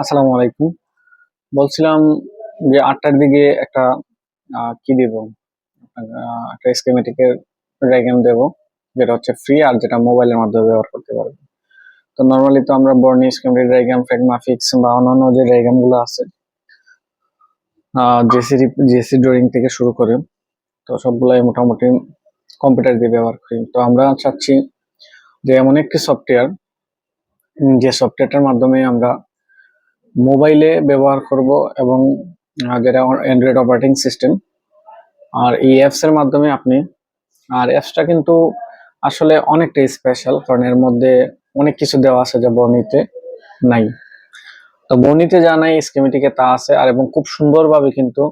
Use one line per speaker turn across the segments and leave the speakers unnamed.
আসসালামু আলাইকুম। বলছিলাম যে আটটার দিকে একটা কি দেব? একটা স্কেমেটিকের ডায়াগ্রাম দেব, যেটা হচ্ছে ফ্রি আর যেটা মোবাইলের মাধ্যমে ব্যবহার করতে পারবে। তো নর্মালি তো আমরা বর্নি স্কেমেটিক ডায়াগ্রাম ফ্যাগমাফিক্স বা অন্যান্য যে ডায়াগ্রামগুলো আছে জেসি জেসি ড্রয়িং থেকে শুরু করে, তো সবগুলাই মোটামুটি কম্পিউটার দিয়ে ব্যবহার করি। তো আমরা চাচ্ছি যে এমন একটি সফটওয়্যার যে সফটওয়্যারটার মাধ্যমে আমরা মোবাইলে ব্যবহার করব এবং যেটা অ্যান্ড্রয়েড অপারেটিং সিস্টেম আর এই অ্যাপসের মাধ্যমে আপনি, আর অ্যাপসটা কিন্তু আসলে অনেকটাই স্পেশাল কারণ এর মধ্যে অনেক কিছু দেওয়া আছে যা বর্ণিতে নাই। তো বর্ণিতে যা নাই স্কিমেটিকে তা আছে, আর এবং খুব সুন্দরভাবে কিন্তু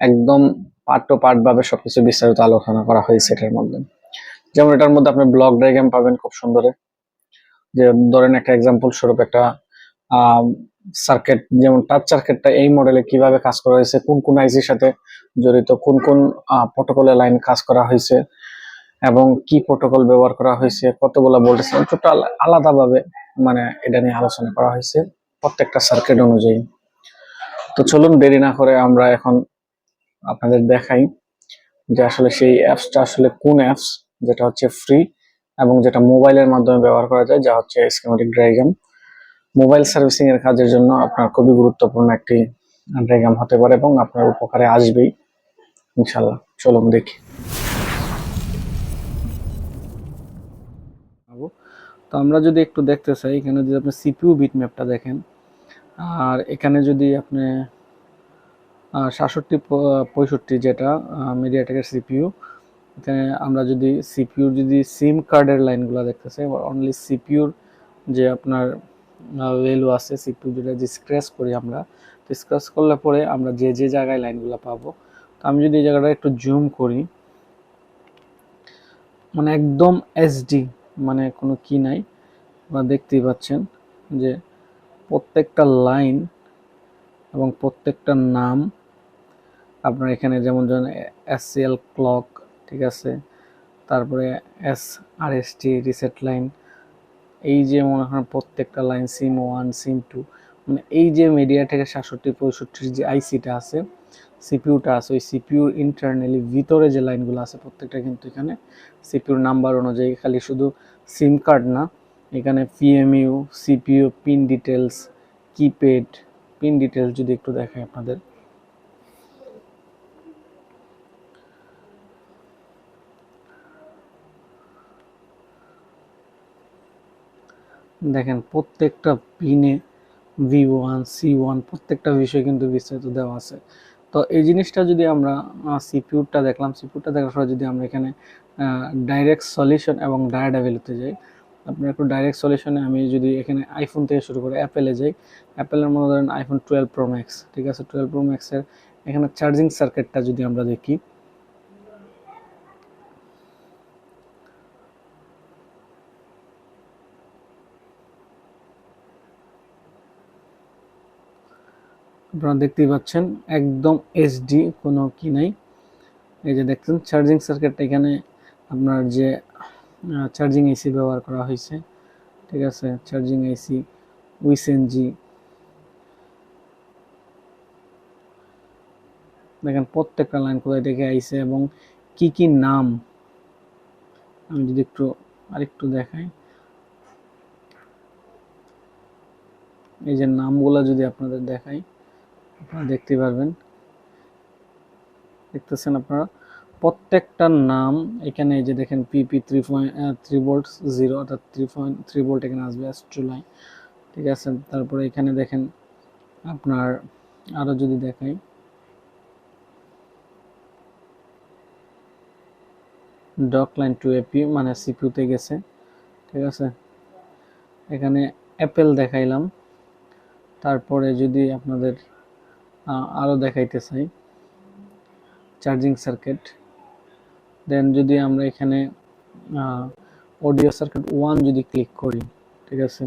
একদম পার্ট টু পার্ট ভাবে সবকিছু বিস্তারিত আলোচনা করা হয়েছে এটার মধ্যে। যেমন এটার মধ্যে আপনি ব্লক ডায়াগ্রাম পাবেন খুব সুন্দরে। যে ধরেন একটা এক্সাম্পল স্বরূপ একটা সার্কিট যেমন টাচ সার্কিটটা এই মডেলে কীভাবে কাজ করা হয়েছে, কোন কোন আইসির সাথে জড়িত, কোন কোন প্রোটোকলের লাইন কাজ করা হয়েছে, এবং কি প্রোটোকল ব্যবহার করা হয়েছে, কতগুলো ভোল্টেজ টোটাল আলাদাভাবে মানে এটা নিয়ে আলোচনা করা হয়েছে প্রত্যেকটা সার্কিট অনুযায়ী। তো চলুন দেরি না করে আমরা এখন আপনাদের দেখাই যে আসলে সেই অ্যাপসটা আসলে কোন অ্যাপস যেটা হচ্ছে ফ্রি এবং যেটা মোবাইলের মাধ্যমে ব্যবহার করা যায়, যা হচ্ছে স্কিমেটিক ডায়াগ্রাম মোবাইল সার্ভিসিং এর কাজের জন্য আপনার খুবই গুরুত্বপূর্ণ একটি ডায়াগ্রাম হতে পারে এবং আপনার উপকারে আসবেই। ইনশাল্লাহ চলুন দেখি। তো আমরা যদি একটু দেখতে চাই, এখানে যদি আপনি সিপিইউ বিট ম্যাপটা দেখেন, আর এখানে যদি আপনি সাতষট্টি পঁয়ষট্টি যেটা মিডিয়াটেকের সিপিইউ, এখানে আমরা যদি সিপিইউর যদি সিম কার্ডের লাইনগুলো দেখতে চাই অনলি সিপিইউর যে আপনার ভ্যালু আছে সিপিইউ যেটা যে স্ক্র্যাচ করি আমরা, তো স্ক্র্যাচ করলে পরে আমরা যে যে জায়গায় লাইনগুলো পাবো, তো আমি যদি এই জায়গাটা একটু জুম করি মানে একদম এসডি মানে কোনো কি নাই, আপনারা দেখতেই পাচ্ছেন যে প্রত্যেকটা লাইন এবং প্রত্যেকটা নাম, আপনার এখানে যেমন যেমন এসসিএল ক্লক ঠিক আছে, তারপরে S R S T reset line এই যে মনে হয় প্রত্যেকটা line SIM one SIM two মানে এই যে মিডিয়া থেকে সাতষট্টি, পঁয়ষট্টির যে আইসিটা আছে সিপিউটা আছে, ওই সিপিউর ইন্টারনালি ভিতরে যে লাইনগুলো আছে প্রত্যেকটা কিন্তু এখানে সিপিউর নাম্বার অনুযায়ী খালি শুধু সিম কার্ড না, এখানে PMU CPU pin details keypad pin details যদি একটু দেখাই আপনাদের। দেখেন, প্রত্যেকটা পিনে ভি ওয়ান সি ওয়ান প্রত্যেকটা বিষয় কিন্তু বিস্তারিত দেওয়া আছে। তো এই জিনিসটা যদি আমরা সিপিউরটা দেখলাম সিপিউরটা দেখার পরে যদি আমরা এখানে ডাইরেক্ট সলিউশন এবং ডায়াডা ভ্যালুতে যাই, আপনার একটু ডাইরেক্ট সলিউশনে আমি যদি এখানে আইফোন থেকে শুরু করে অ্যাপেলে যাই অ্যাপেলের মধ্যে ধরেন আইফোন টুয়েলভ প্রো ম্যাক্স ঠিক আছে? টুয়েলভ প্রো ম্যাক্সের এখানে চার্জিং সার্কিটটা যদি আমরা দেখি আপনারা দেখতেই পাচ্ছেন, একদম এইচডি কোনো কি নাই। এই যে দেখছেন চার্জিং সার্কিটটা এখানে আপনার যে চার্জিং এসি ব্যবহার করা হয়েছে, ঠিক আছে? চার্জিং এসি উইস উইসেনজি দেখেন, প্রত্যেকটা লাইন কোথায় থেকে আইছে এবং কি কি নাম? আমি যদি একটু আরেকটু দেখাই। এই যে নামগুলো যদি আপনাদের দেখাই। দেখতে পারবেন। দেখতেছেন আপনারা? প্রত্যেকটা নাম এখানে এই যে দেখেন PP three point three volt zero অর্থাৎ থ্রি পয়েন্ট থ্রি ভোল্ট এখানে আসবে চুলাই ঠিক আছে? তারপরে এখানে দেখেন আপনার আরও যদি দেখাই। ডক লাইন টু এপি মানে সিপিউতে গেছে। ঠিক আছে? এখানে অ্যাপেল দেখাইলাম। তারপরে যদি আপনাদের আরও দেখাইতে চাই চার্জিং সার্কিট দেন যদি আমরা এখানে অডিও সার্কিট ওয়ান যদি ক্লিক করি, ঠিক আছে?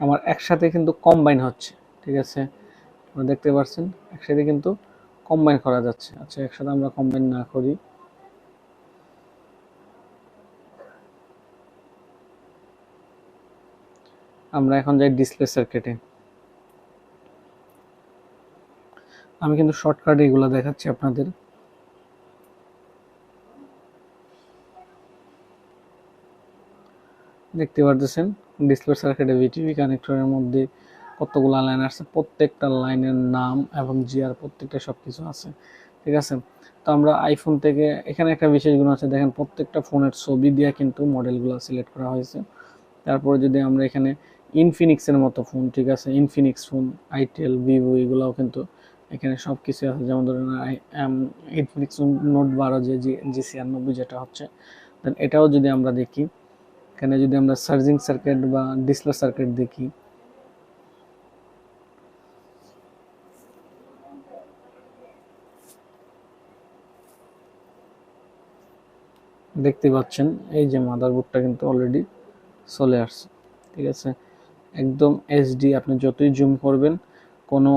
আমার একসাথে কিন্তু কম্বাইন হচ্ছে, ঠিক আছে? দেখতে পাচ্ছেন একসাথে কিন্তু কম্বাইন করা যাচ্ছে। আচ্ছা একসাথে আমরা কম্বাইন না করি। আমরা এখন যাই ডিসপ্লে সার্কিটে আমি কিন্তু শর্টকাটে এগুলো দেখাচ্ছি আপনাদের। দেখতে পারতেছেন? ডিসপ্লে সার্কিটে ভিটিভি কানেক্টরের মধ্যে কতগুলো লাইন আছে প্রত্যেকটা লাইনের নাম এবং জিআর প্রত্যেকটা সব কিছু আছে। ঠিক আছে? তো আমরা আইফোন থেকে, এখানে একটা বিশেষ গুণ আছে। দেখেন প্রত্যেকটা ফোনের ছবি দিয়ে কিন্তু মডেলগুলো সিলেক্ট করা হয়েছে। তারপরে যদি আমরা এখানে ইনফিনিক্সের মতো ফোন ঠিক আছে? ইনফিনিক্স ফোন আইটেল ভিভো এগুলোও কিন্তু এখানে সব কিছু আছে। যেমন ধরেন ইনফিনিক্স নোট বারো যে জি আর যেটা হচ্ছে দেন এটাও যদি আমরা দেখি, এখানে যদি আমরা চার্জিং সার্কিট বা ডিসপ্লে সার্কিট দেখি, দেখতে পাচ্ছেন, এই যে মাদারবোর্ডটা কিন্তু অলরেডি চলে আসছে, ঠিক আছে? একদম এইচডি আপনি যতই জুম করবেন, কোনো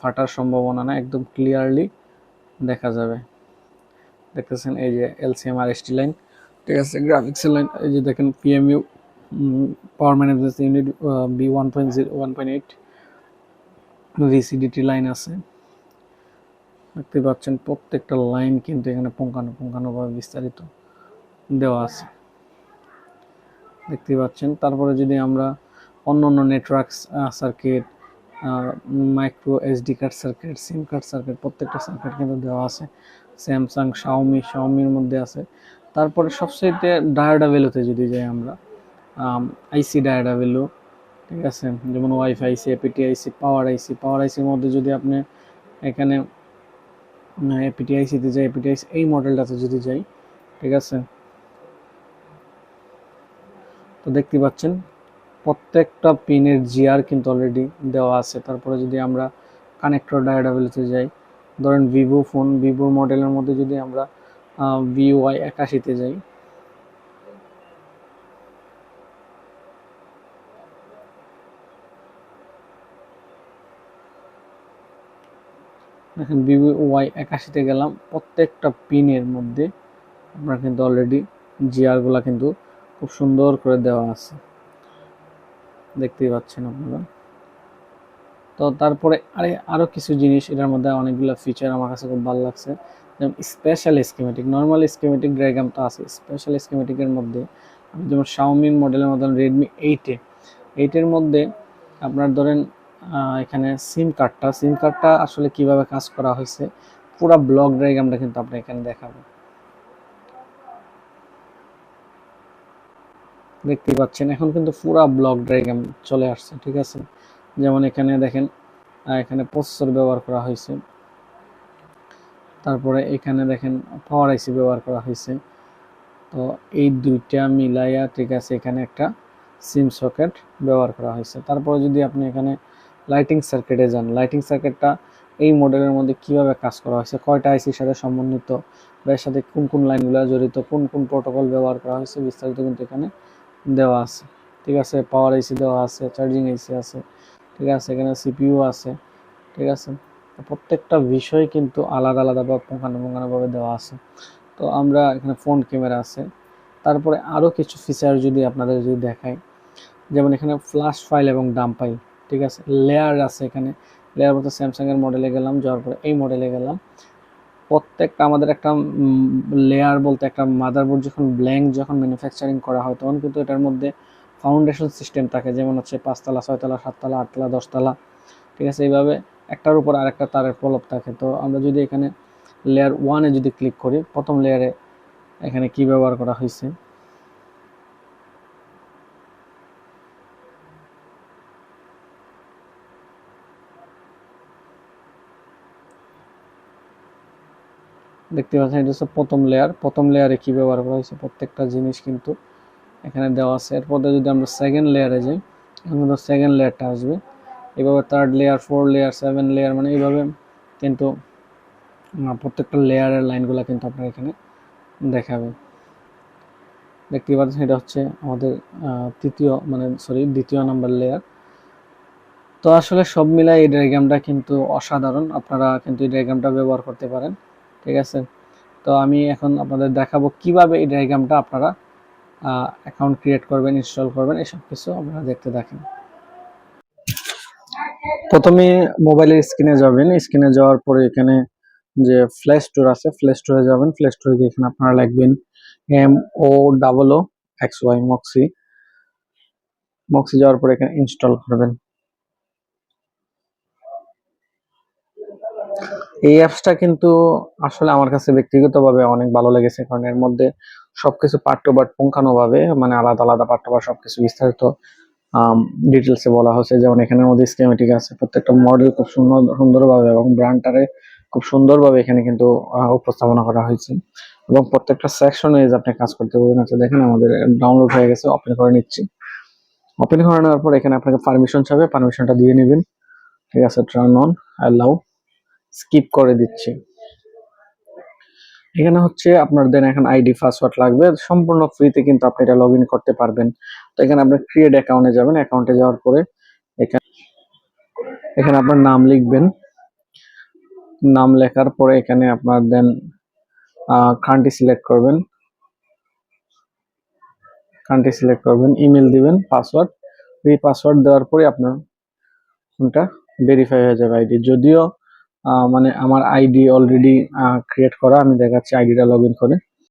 ফাটার সম্ভাবনা না একদম ক্লিয়ারলি দেখা যাবে। দেখতেছেন এই যে এলসিএম আর এসটি লাইন ঠিক আছে গ্রাফিক্সের লাইন এই যে দেখেন PMU power management unit B one point zero one point eight VCDT line আছে। দেখতে পাচ্ছেন প্রত্যেকটা লাইন কিন্তু এখানে পুঙ্খানু পুঙ্খানুভাবে বিস্তারিত দেওয়া আছে। দেখতে পাচ্ছেন, তারপরে যদি আমরা অন্য অন্য network circuit micro SD card circuit SIM card circuit প্রত্যেকটা সার্কিট কিন্তু দেওয়া আছে। স্যামসাং শাওমি শাওমির মধ্যে আছে। তারপরে সবচেয়ে ডায়োডা ভ্যালুতে যদি যাই আমরা আইসি ডায়োডা ভ্যালু ঠিক আছে? যেমন ওয়াইফাই আইসি এপিটি আইসি পাওয়ার আইসি পাওয়ার আইসির মধ্যে যদি আপনি এখানে এপিটি আইসিতে যাই এপিটি আইসি এই মডেলটাতে যদি যাই, ঠিক আছে? তো দেখতে পাচ্ছেন প্রত্যেকটা পিনের জিআর কিন্তু অলরেডি দেওয়া আছে। তারপরে যদি আমরা কানেক্টর ডায়োডাবিলিতে যাই, ধরেন ভিভো ফোন ভিভো মডেলের মধ্যে যদি আমরা ভিওয়াই একাশিতে যাই, দেখেন ভিভো ওয়াই একাশিতে গেলাম, প্রত্যেকটা পিনের মধ্যে আমরা কিন্তু অলরেডি জিআরগুলো কিন্তু খুব সুন্দর করে দেওয়া আছে। দেখতেই পাচ্ছেন আপনারা। তো তারপরে আরে আরও কিছু জিনিস, এটার মধ্যে অনেকগুলো ফিচার আমার কাছে খুব ভালো লাগছে। যেমন special schematic normal schematic diagram তো আছে। স্পেশাল স্কিমেটিকের মধ্যে আমি যেমন শাওমির মডেলের মতন রেডমি এইটে এইটের মধ্যে আপনার ধরেন এখানে সিম কার্ডটা সিম কার্ডটা আসলে কীভাবে কাজ করা হয়েছে, পুরো ব্লক ডায়াগ্রামটা কিন্তু আপনি এখানে দেখাবো। দেখতে পাচ্ছেন। এখন কিন্তু পুরা ব্লক ডায়াগ্রাম চলে আসছে, ঠিক আছে? যেমন এখানে দেখেন এখানে প্রসেসর ব্যবহার করা হয়েছে। তারপরে এখানে দেখেন পাওয়ার আইসি ব্যবহার করা হয়েছে। তো এই দুইটা মিলাইয়া, ঠিক আছে, এখানে একটা সিম সকেট ব্যবহার করা হয়েছে। তারপরে যদি আপনি এখানে লাইটিং সার্কিটে যান লাইটিং সার্কিটটা এই মডেলের মধ্যে কীভাবে কাজ করা হয়েছে? কয়টা আইসির সাথে সমন্বিত বা এর সাথে কোন কোন লাইনগুলো জড়িত? কোন কোন প্রোটোকল ব্যবহার করা হয়েছে? বিস্তারিত কিন্তু এখানে দেওয়া আছে। ঠিক আছে? পাওয়ার এসি দেওয়া আছে চার্জিং এসি আছে, ঠিক আছে? এখানে সিপিইউ আছে, ঠিক আছে? প্রত্যেকটা বিষয় কিন্তু আলাদা আলাদা বা পুঙ্খানুপুঙ্খানুভাবে দেওয়া আছে। তো আমরা এখানে ফ্রন্ট ক্যামেরা আছে। তারপরে আরও কিছু ফিচার যদি আপনাদের যদি দেখাই, যেমন এখানে ফ্ল্যাশ ফাইল এবং ডাম ফাইল ঠিক আছে? লেয়ার আছে এখানে। লেয়ার বলতে স্যামসাংয়ের মডেলে গেলাম, যাওয়ার পরে এই মডেলে গেলাম। প্রত্যেকটা আমাদের একটা লেয়ার বলতে একটা মাদারবোর্ড যখন ব্ল্যাঙ্ক যখন ম্যানুফ্যাকচারিং করা হয়, তখন কিন্তু এটার মধ্যে ফাউন্ডেশন সিস্টেম থাকে। যেমন হচ্ছে পাঁচতলা, ছয়তলা, সাততলা, আটতলা, দশতলা, ঠিক আছে? এইভাবে একটার উপর আরেকটা তারের প্রলোভ থাকে। তো আমরা যদি এখানে লেয়ার ওয়ানে যদি ক্লিক করি, প্রথম লেয়ারে এখানে কি ব্যবহার করা হয়েছে? দেখতে পাচ্ছেন, এটা হচ্ছে প্রথম লেয়ার প্রথম লেয়ারে কি ব্যবহার করা হয়েছে? প্রত্যেকটা জিনিস কিন্তু এখানে দেওয়া আছে। এরপর যদি আমরা সেকেন্ড লেয়ারে যাই কিন্তু সেকেন্ড লেয়ারটা আসবে। এভাবে third layer four layer seven layer মানে এইভাবে কিন্তু প্রত্যেকটা লেয়ারের লাইনগুলো কিন্তু আপনার এখানে দেখাবে দেখতে পাচ্ছেন, এটা হচ্ছে আমাদের তৃতীয় মানে সরি দ্বিতীয় নাম্বার লেয়ার তো আসলে সব মিলাই এই ডায়াগ্রামটা কিন্তু অসাধারণ। আপনারা কিন্তু এই ডায়াগ্রামটা ব্যবহার করতে পারেন। ঠিক আছে? তো আমি এখন আপনাদের দেখাবো কীভাবে এই ডায়াগ্রামটা আপনারা অ্যাকাউন্ট ক্রিয়েট করবেন ইনস্টল করবেন এসব কিছু আপনারা দেখতে থাকেন। প্রথমে মোবাইলের স্ক্রিনে যাবেন। স্ক্রিনে যাওয়ার পরে এখানে যে প্লে স্টোর আছে প্লে স্টোরে যাবেন। প্লে স্টোরে গিয়ে এখানে আপনারা লিখবেন M O double O X Y Moxy Moxy যাওয়ার পরে এখানে ইনস্টল করবেন। এই অ্যাপসটা কিন্তু আসলে আমার কাছে ব্যক্তিগতভাবে অনেক ভালো লেগেছে, কারণ এর মধ্যে সবকিছু পার্ট টু পার্ট পুঙ্খানুভাবে মানে আলাদা আলাদা পার্ট টু পার্ট সবকিছু বিস্তারিত ডিটেলসে বলা হয়েছে। যেমন এখানের মধ্যে স্কিমেটিক আছে, প্রত্যেকটা মডেল খুব সুন্দর, সুন্দরভাবে এবং ব্র্যান্ডটারে খুব সুন্দরভাবে এখানে কিন্তু উপস্থাপনা করা হয়েছে। এবং প্রত্যেকটা সেকশন আপনি কাজ করতে পারবেন আচ্ছা দেখেন আমাদের ডাউনলোড হয়ে গেছে ওপেন করে নিচ্ছি। ওপেন করে নেওয়ার পর এখানে আপনাকে পারমিশন চাবে পারমিশনটা দিয়ে নেবেন। ঠিক আছে টার্ন অন অ্যালাউ স্কিপ করে দিচ্ছি। এখানে হচ্ছে আপনার দেন এখন আইডি পাসওয়ার্ড লাগবে, সম্পূর্ণ ফ্রিতে কিন্তু আপনি এটা লগ করতে পারবেন। তো এখানে আপনি ক্রিয়েট অ্যাকাউন্টে যাবেন অ্যাকাউন্টে যাওয়ার পরে এখানে এখানে আপনার নাম লিখবেন। নাম লেখার পরে এখানে আপনার দেন কান্ট্রি সিলেক্ট করবেন। কান্ট্রি সিলেক্ট করবেন ইমেল দিবেন পাসওয়ার্ড এই পাসওয়ার্ড দেওয়ার পরে আপনার ফোনটা ভেরিফাই হয়ে যাবে আইডি যদিও মানে আমার আইডি অলরেডি ক্রিয়েট করা আমি দেখাচ্ছি আইডিটা লগ ইন করে।